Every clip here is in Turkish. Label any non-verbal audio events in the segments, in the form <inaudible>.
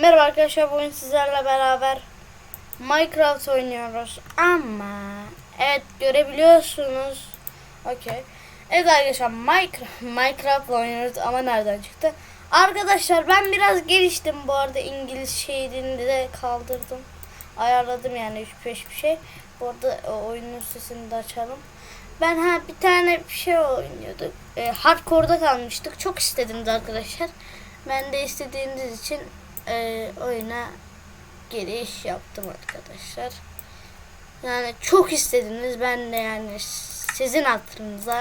Merhaba arkadaşlar bugün sizlerle beraber Minecraft oynuyoruz ama evet görebiliyorsunuz. Okey. Evet arkadaşlar Minecraft, Minecraft oynuyoruz ama nereden çıktı? Arkadaşlar ben biraz geliştim bu arada İngiliz şehrinde de kaldırdım. Ayarladım yani 3-5 bir şey. Bu arada o oyunun sesini de açalım. Ben ha bir tane bir şey oynuyorduk. E, hardcore'da kalmıştık. Çok istediniz arkadaşlar. Ben de istediğiniz için e, oyuna giriş yaptım arkadaşlar. Yani çok istediniz. Ben de yani sizin hatırınıza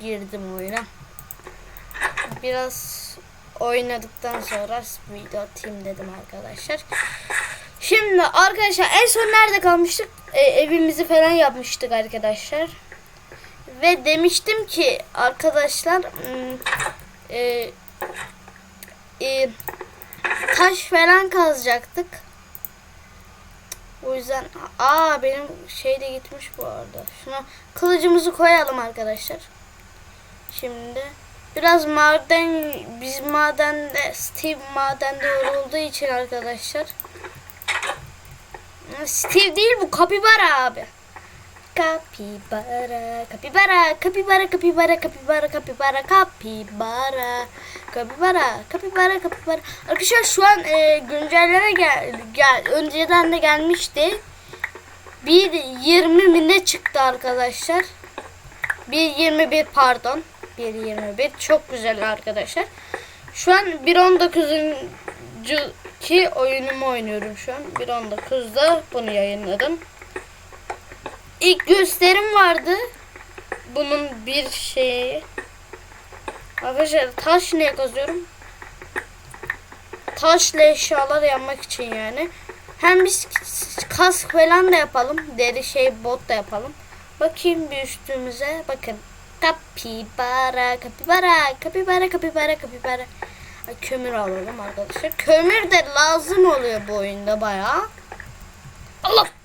girdim oyuna. Biraz oynadıktan sonra video atayım dedim arkadaşlar. Şimdi arkadaşlar en son nerede kalmıştık? E, evimizi falan yapmıştık arkadaşlar. Ve demiştim ki arkadaşlar hmm, e, e, taş falan kazacaktık. O yüzden aa benim şey de gitmiş bu arada. Şuna kılıcımızı koyalım arkadaşlar. Şimdi biraz maden biz madende Steve madende olduğu için arkadaşlar. Steve değil bu kapibara abi. Kapibara, kapibara, kapibara, kapibara, kapibara, kapibara, kapibara, kapibara, kapibara, kapibara. Arkadaşlar şu an e, güncelleme gel, gel, önceden de gelmişti. 1.20 mi ne çıktı arkadaşlar? 1.21 pardon. 1.21 çok güzel arkadaşlar. Şu an 1.19. ki oyunumu oynuyorum şu an. 1.19'da bunu yayınladım. İlk gösterim vardı. Bunun bir şeyi. Arkadaşlar taş ne kazıyorum? Taşla eşyalar yapmak için yani. Hem biz kask falan da yapalım. Deri şey bot da yapalım. Bakayım bir üstümüze. Bakın. Kapibara, kapibara, kapibara, kapibara, kapibara. Ay, kömür alalım arkadaşlar. Kömür de lazım oluyor bu oyunda bayağı. Allah!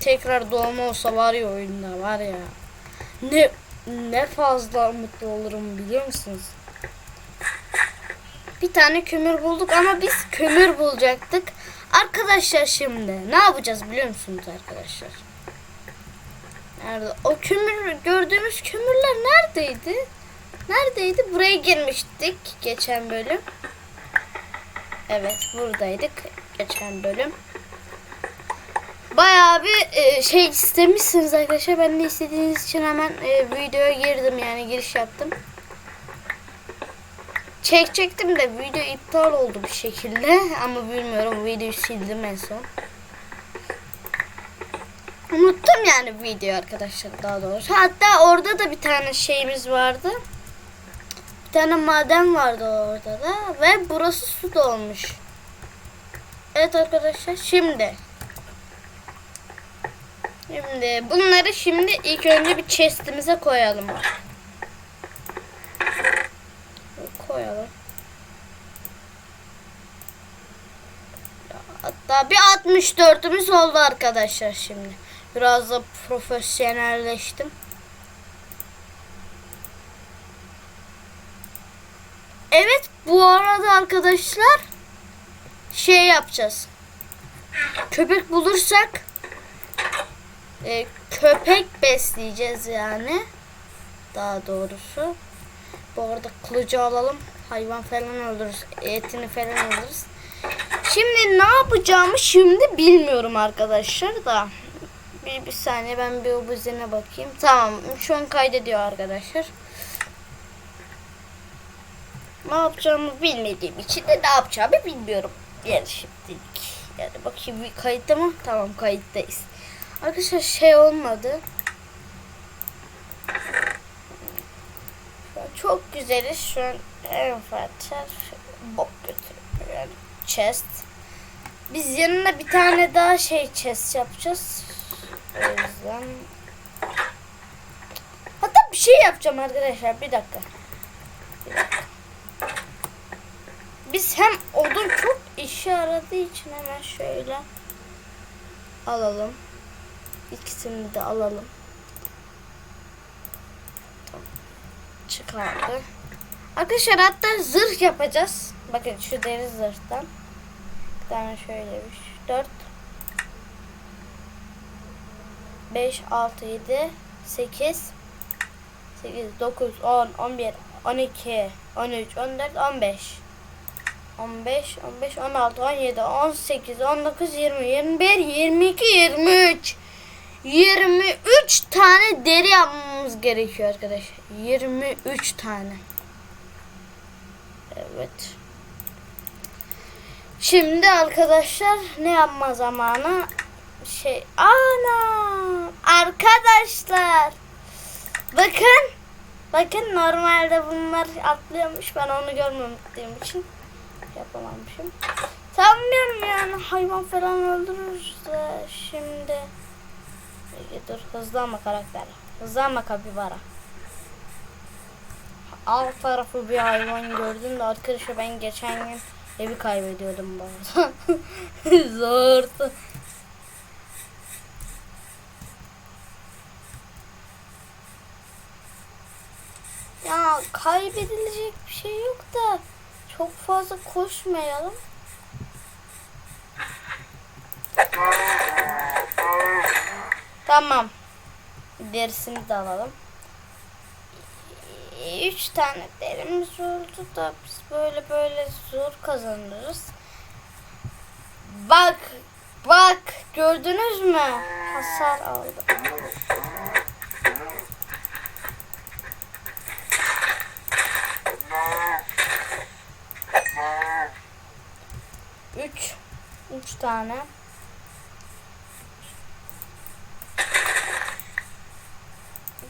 Tekrar doğma olsa var ya oyunda var ya. Ne ne fazla mutlu olurum biliyor musunuz? Bir tane kömür bulduk ama biz kömür bulacaktık. Arkadaşlar şimdi ne yapacağız biliyor musunuz arkadaşlar? Nerede? O kömür gördüğümüz kömürler neredeydi? Neredeydi? Buraya girmiştik geçen bölüm. Evet buradaydık geçen bölüm. Bayağı bir e, şey istemişsiniz arkadaşlar. Ben de istediğiniz için hemen e, videoya girdim yani giriş yaptım. Çekecektim de video iptal oldu bir şekilde <laughs> ama bilmiyorum videoyu sildim en son. Unuttum yani video arkadaşlar daha doğrusu. Hatta orada da bir tane şeyimiz vardı. Bir tane maden vardı orada da ve burası su dolmuş. Evet arkadaşlar şimdi Şimdi bunları şimdi ilk önce bir chestimize koyalım. Koyalım. Hatta bir 64'ümüz oldu arkadaşlar şimdi. Biraz da profesyonelleştim. Evet bu arada arkadaşlar şey yapacağız. Köpek bulursak e, köpek besleyeceğiz yani. Daha doğrusu. Bu arada kılıcı alalım. Hayvan falan alırız. Etini falan alırız. Şimdi ne yapacağımı şimdi bilmiyorum arkadaşlar da. Bir, bir saniye ben bir o düzene bakayım. Tamam şu an kaydediyor arkadaşlar. Ne yapacağımı bilmediğim için de ne yapacağımı bilmiyorum. Yani şimdilik. Yani bakayım bir kayıtta mı? Tamam kayıttayız. Arkadaşlar şey olmadı. Çok güzeliz. Şu an envanter bok götürüyor. Yani chest. Biz yanına bir tane daha şey chest yapacağız. O yüzden Hatta bir şey yapacağım arkadaşlar. Bir dakika. Biz hem odun çok işe aradığı için hemen şöyle alalım. İkisini de alalım. Tamam. Çıkardı. Arkadaşlar hatta zırh yapacağız. Bakın şu deri zırhtan. Bir tane şöyleymiş. 4 5 6 7 8 8 9 10 11 12 13 14 15 15 15 16 17 18 19 20 21 22 23 23 tane deri yapmamız gerekiyor arkadaşlar. 23 tane. Evet. Şimdi arkadaşlar ne yapma zamanı? Şey ana arkadaşlar bakın bakın normalde bunlar atlıyormuş ben onu görmediğim için yapamamışım. Sanmıyorum yani hayvan falan öldürürüz de şimdi Peki dur hızlanma karakter. Hızlanma kapibara. Alt tarafı bir hayvan gördüm de arkadaşlar ben geçen gün evi kaybediyordum bu arada. <laughs> Zordu. Ya kaybedilecek bir şey yok da çok fazla koşmayalım. <laughs> Tamam. Derisini de alalım. Üç tane derimiz oldu da biz böyle böyle zor kazanırız. Bak, bak gördünüz mü? Hasar aldı. Üç. Üç tane.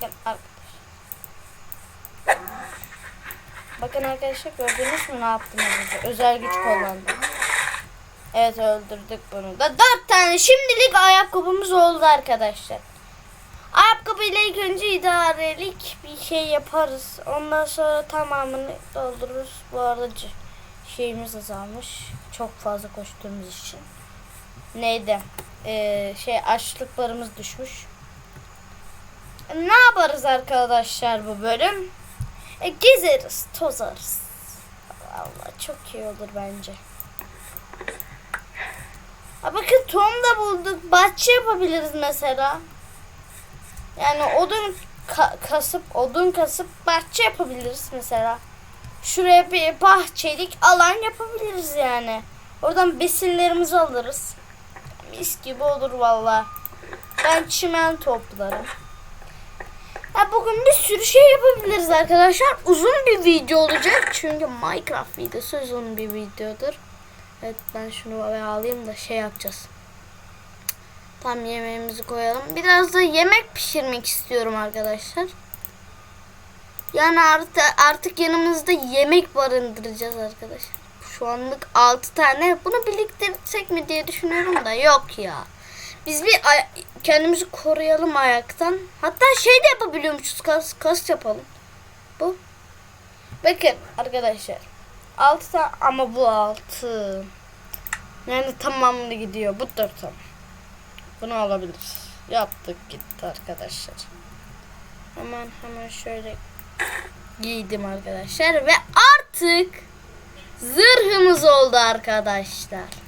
Bakın arkadaşlar. Bakın arkadaşlar gördünüz mü ne yaptığımızı? Özel güç kullandım. Evet öldürdük bunu da. Dört tane şimdilik ayakkabımız oldu arkadaşlar. Ayakkabı ile ilk önce idarelik bir şey yaparız. Ondan sonra tamamını doldururuz. Bu arada şeyimiz azalmış. Çok fazla koştuğumuz için. Neydi? Ee, şey açlıklarımız düşmüş. Ne yaparız arkadaşlar bu bölüm? E, gezeriz, tozarız. Allah çok iyi olur bence. Ha, bakın tohum da bulduk. Bahçe yapabiliriz mesela. Yani odun ka- kasıp odun kasıp bahçe yapabiliriz mesela. Şuraya bir bahçelik alan yapabiliriz yani. Oradan besinlerimizi alırız. Mis gibi olur valla. Ben çimen toplarım. Ya bugün bir sürü şey yapabiliriz arkadaşlar. Uzun bir video olacak. Çünkü Minecraft videosu uzun bir videodur. Evet ben şunu alayım da şey yapacağız. Tam yemeğimizi koyalım. Biraz da yemek pişirmek istiyorum arkadaşlar. Yani artık, artık yanımızda yemek barındıracağız arkadaşlar. Şu anlık 6 tane. Bunu biriktirsek mi diye düşünüyorum da yok ya. Biz bir kendimizi koruyalım ayaktan. Hatta şey de yapabiliyormuşuz. Kas, kas yapalım. Bu. Bakın arkadaşlar. 6 tane ama bu 6. Yani tamamını gidiyor. Bu da tamam. Bunu alabiliriz. Yaptık gitti arkadaşlar. Hemen hemen şöyle giydim arkadaşlar ve artık zırhımız oldu arkadaşlar.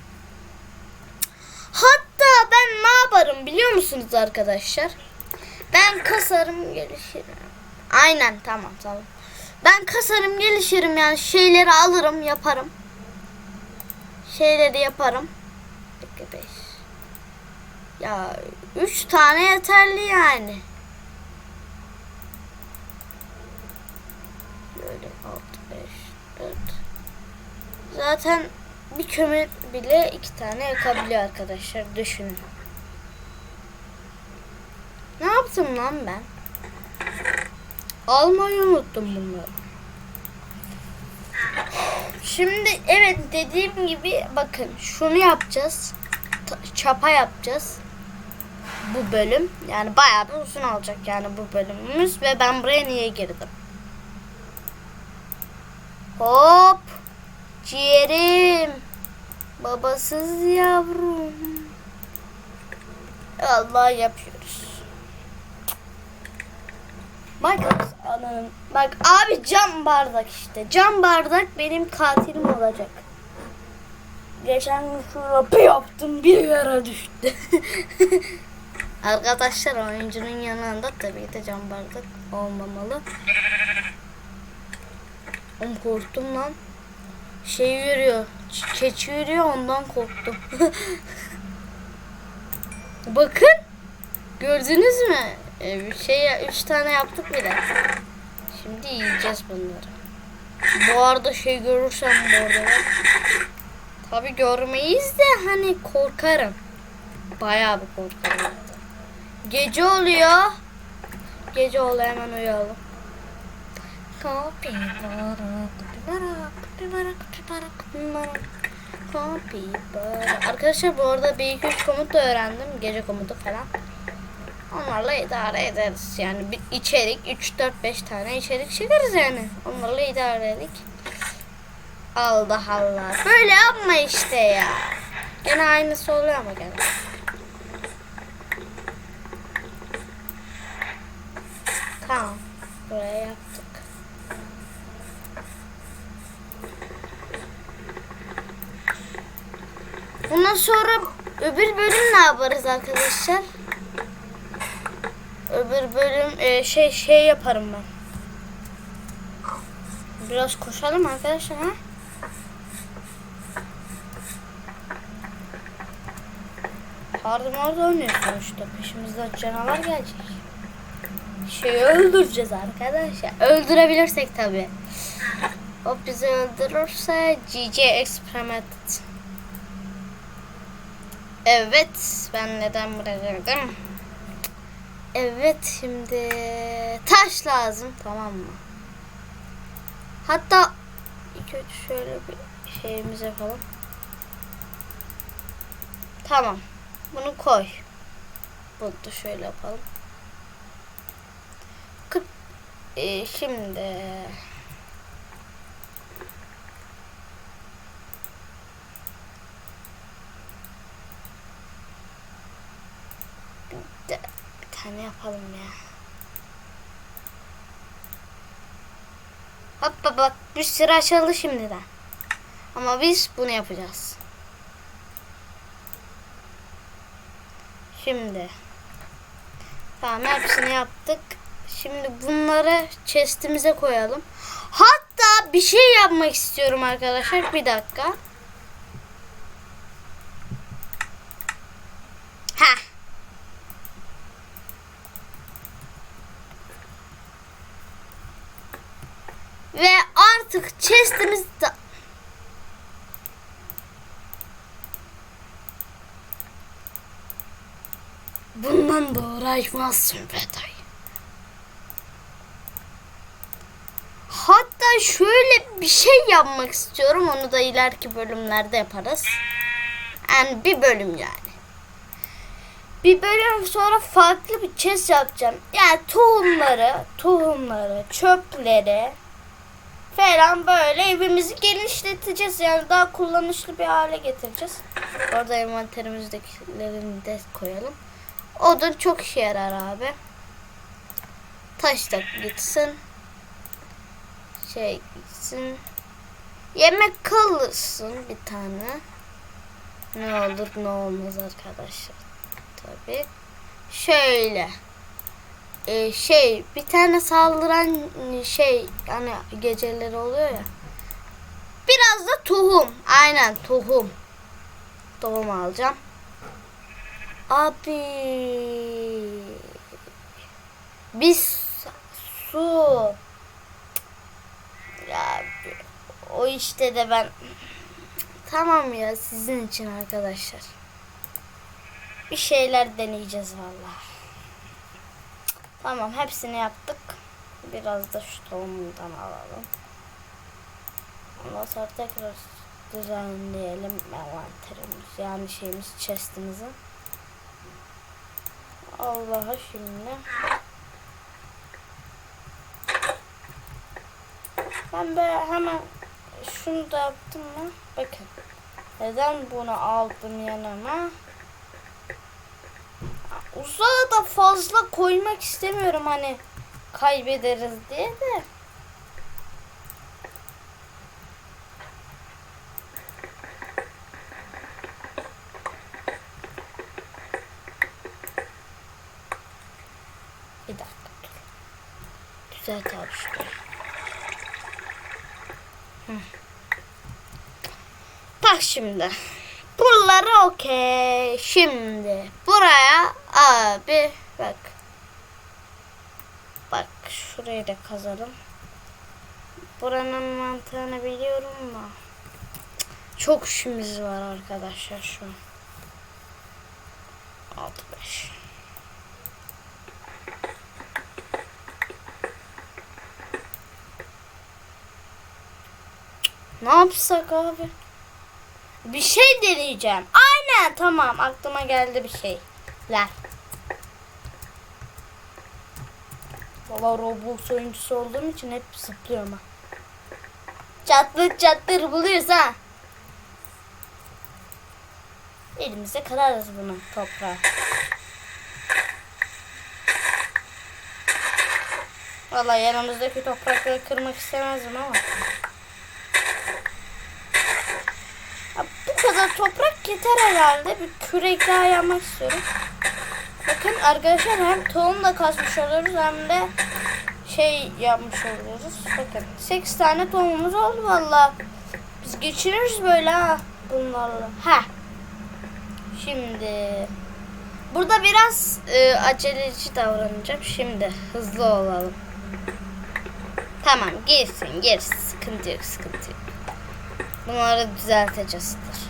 Hatta ben ne yaparım biliyor musunuz arkadaşlar? Ben kasarım gelişirim. Aynen tamam tamam. Ben kasarım gelişirim yani şeyleri alırım yaparım. Şeyleri yaparım. Bekle beş. Ya üç tane yeterli yani. Böyle altı beş dört. Zaten bir kömür bile iki tane yakabiliyor arkadaşlar. Düşünün. Ne yaptım lan ben? Almayı unuttum bunları. Şimdi evet dediğim gibi bakın şunu yapacağız. Çapa yapacağız. Bu bölüm. Yani bayağı bir uzun olacak yani bu bölümümüz. Ve ben buraya niye girdim? Hop. Ciğerim. Babasız yavrum. Allah yapıyoruz. Minecraft ananın. Bak abi cam bardak işte. Cam bardak benim katilim olacak. Geçen gün şurada bir yaptım bir yere düştü. <laughs> Arkadaşlar oyuncunun yanında tabii de cam bardak olmamalı. Oğlum korktum lan. Şey yürüyor. Keçi yürüyor ondan korktum. <laughs> Bakın. Gördünüz mü? Ee, şey üç tane yaptık bile. Şimdi yiyeceğiz bunları. Bu arada şey görürsem bu arada. Tabi görmeyiz de hani korkarım. Bayağı bir korkarım. Gece oluyor. Gece oluyor hemen uyuyalım. Kapibara, Arkadaşlar bu arada bir iki üç komut da öğrendim. Gece komutu falan. Onlarla idare ederiz. Yani bir içerik 3 4 5 tane içerik çekeriz yani. Onlarla idare edik. Allah Allah. Böyle yapma işte ya. Gene aynısı oluyor ama gene. Tamam. Buraya yaptık. Bundan sonra öbür bölüm ne yaparız arkadaşlar? Öbür bölüm e, şey şey yaparım ben. Biraz koşalım arkadaşlar ha. Hardım orada oynuyor sonuçta. Peşimizden canavar gelecek. Şeyi öldüreceğiz arkadaşlar. Öldürebilirsek tabi. O bizi öldürürse GG Experiment. Evet. Ben neden buraya? Evet şimdi taş lazım tamam mı? Hatta önce şöyle bir şeyimiz yapalım. Tamam. Bunu koy. Bunu da şöyle yapalım. Kırk. Ee, şimdi bir, de, bir tane yapalım ya. Hoppa bak bir sürü açıldı şimdiden. Ama biz bunu yapacağız. Şimdi. Tamam hepsini yaptık. Şimdi bunları chestimize koyalım. Hatta bir şey yapmak istiyorum arkadaşlar. Bir dakika. Ha. Ve artık chestimiz de Bundan da uğraşmazsın be dayı. Hatta şöyle bir şey yapmak istiyorum. Onu da ileriki bölümlerde yaparız. Yani bir bölüm yani. Bir bölüm sonra farklı bir chest yapacağım. Yani tohumları, tohumları, çöpleri falan böyle evimizi genişleteceğiz. Yani daha kullanışlı bir hale getireceğiz. Orada envanterimizdekilerini de koyalım. Odun çok işe yarar abi. Taş da gitsin. Şey gitsin. Yemek kalırsın bir tane. Ne olur ne olmaz arkadaşlar. Tabi. Şöyle. Ee, şey bir tane saldıran şey hani geceleri oluyor ya. Biraz da tohum. Aynen tohum. Tohum alacağım. Abi. Biz su. Ya o işte de ben tamam ya sizin için arkadaşlar. Bir şeyler deneyeceğiz vallahi. Tamam hepsini yaptık. Biraz da şu tohumundan alalım. Ondan sonra tekrar düzenleyelim envanterimiz yani şeyimiz chestimizi. Allah'a şimdi. Ben böyle hemen şunu da yaptım mı? Bakın. Neden bunu aldım yanıma? Uzağa da fazla koymak istemiyorum hani kaybederiz diye de. Bir dakika dur. Düzelt abi şurayı. Şimdi. Buraları okey. Şimdi buraya abi bak. Bak şurayı da kazalım. Buranın mantığını biliyorum da. Çok işimiz var arkadaşlar şu an. 6 5. Ne yapsak abi? Bir şey deneyeceğim. Aynen tamam aklıma geldi bir şeyler. Valla Roblox oyuncusu olduğum için hep zıplıyorum ha. Çatlık çattır buluyoruz. Elimize kararız bunu toprağa. Valla yanımızdaki toprakları kırmak istemezdim ama. Ya kadar toprak yeter herhalde. Bir kürek daha yapmak istiyorum. Bakın arkadaşlar hem tohum da kasmış oluyoruz hem de şey yapmış oluyoruz. Bakın 8 tane tohumumuz oldu valla. Biz geçiririz böyle ha bunlarla. Ha. Şimdi burada biraz e, aceleci davranacağım. Şimdi hızlı olalım. Tamam girsin girsin. Sıkıntı yok sıkıntı yok. Bunları düzelteceğiz. Dur.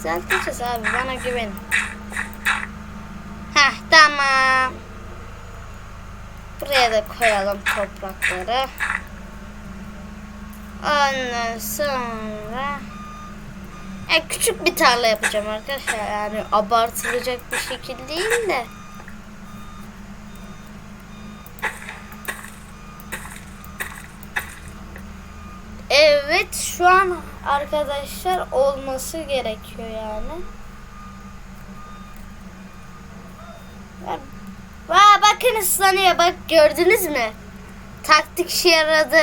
Düzelteceğiz abi bana güvenin. Heh tamam. Buraya da koyalım toprakları. Ondan sonra ya küçük bir tarla yapacağım arkadaşlar. Yani abartılacak bir şekil değil de. Evet şu an arkadaşlar olması gerekiyor yani. Ya- Vaa bakın ıslanıyor bak gördünüz mü? Taktik işe yaradı.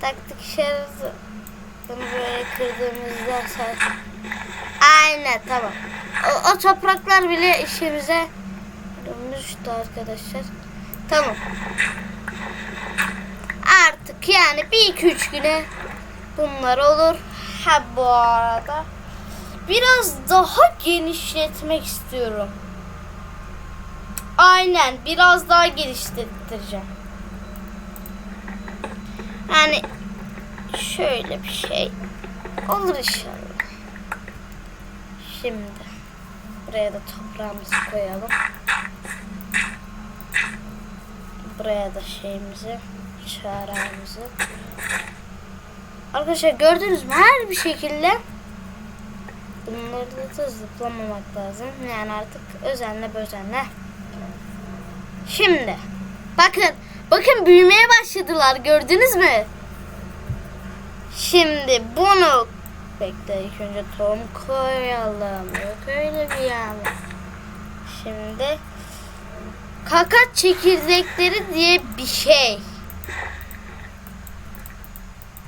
Taktik işe yaradı. Bunu böyle kırdığımızda sen... Aynen tamam. O, o topraklar bile işimize dönmüştü arkadaşlar. Tamam. Artık yani bir iki üç güne bunlar olur. Ha bu arada biraz daha genişletmek istiyorum. Aynen biraz daha geliştireceğim. Yani şöyle bir şey olur inşallah. Şimdi buraya da toprağımızı koyalım. Buraya da şeyimizi, çarağımızı. Arkadaşlar gördünüz mü her bir şekilde bunları da zıplamamak lazım. Yani artık özenle bözenle. Şimdi bakın bakın büyümeye başladılar gördünüz mü? Şimdi bunu bekle ilk önce tohum koyalım. Yok öyle bir yani. Şimdi kakat çekirdekleri diye bir şey.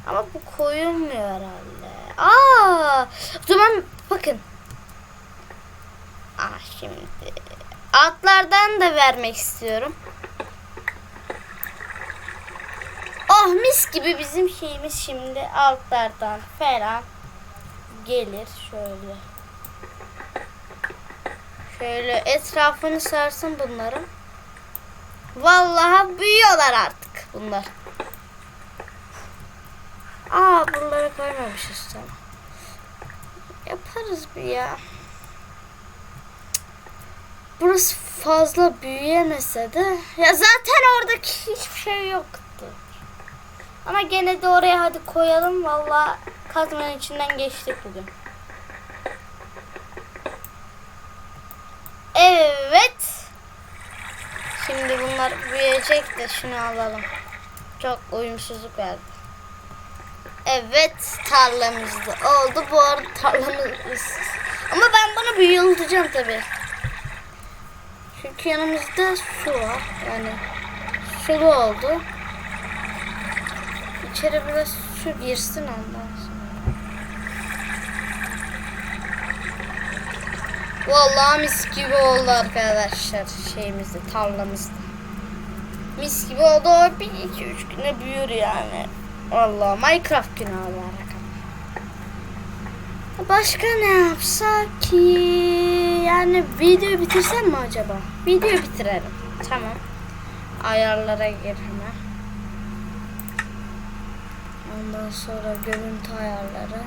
Ama bu koyulmuyor herhalde. Aa, o zaman bakın. Aa şimdi altlardan da vermek istiyorum. Oh mis gibi bizim şeyimiz şimdi altlardan falan gelir şöyle. Şöyle etrafını sarsın bunların. Vallahi büyüyorlar artık bunlar. Aa buralara koymamışız tamam. Yaparız bir ya. Burası fazla büyüyemese de ya zaten oradaki hiçbir şey yoktu. Ama gene de oraya hadi koyalım. Valla kazmanın içinden geçtik bugün. Evet. Şimdi bunlar büyüyecek de şunu alalım. Çok uyumsuzluk verdi. Evet tarlamızda oldu. Bu arada tarlamız. Ama ben bunu büyüteceğim tabii. Çünkü Çünkü yanımızda su var. Yani sulu oldu. İçeri biraz su girsin ondan sonra. Vallahi mis gibi oldu arkadaşlar şeyimizde tarlamızda. Mis gibi oldu. Bir iki üç güne büyür yani. Allah Minecraft günü olarak. Başka ne yapsak ki? Yani video bitirsem mi acaba? Video bitirelim. Tamam. Ayarlara gir hemen. Ondan sonra görüntü ayarları.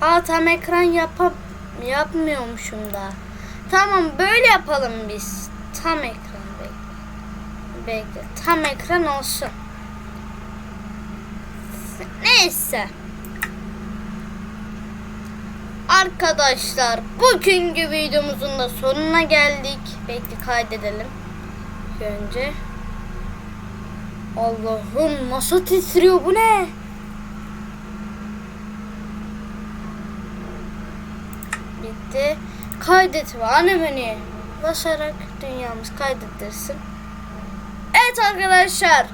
Aa tam ekran yapam yapmıyormuşum da. Tamam böyle yapalım biz. Tam ekran bekle. Bekle. Tam ekran olsun. Neyse. Arkadaşlar bugünkü videomuzun da sonuna geldik. Bekle kaydedelim. Önce. Allah'ım nasıl titriyor bu ne? Bitti. Kaydet ve ana menüye basarak dünyamız kaydettirsin. Evet arkadaşlar.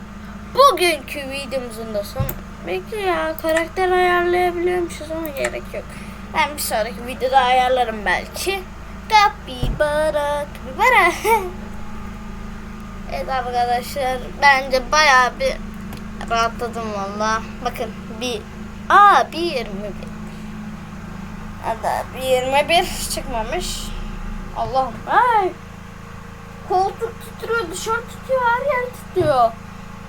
Bugünkü videomuzun da son. Belki ya karakter ayarlayabiliyormuşuz ama gerek yok. Ben bir sonraki videoda ayarlarım belki. Kapibara, kapibara. <laughs> evet arkadaşlar bence bayağı bir rahatladım valla. Bakın bir, aa bir bir. Hadi bir 21 çıkmamış. Allah'ım. Ay. Koltuk titriyor, dışarı titriyor, her yer titriyor.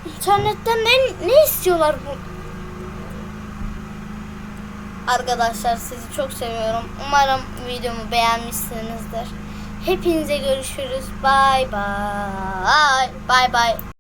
İnternetten ne, ne istiyorlar bu? Arkadaşlar sizi çok seviyorum. Umarım videomu beğenmişsinizdir. Hepinize görüşürüz. Bye bye. Bye bye.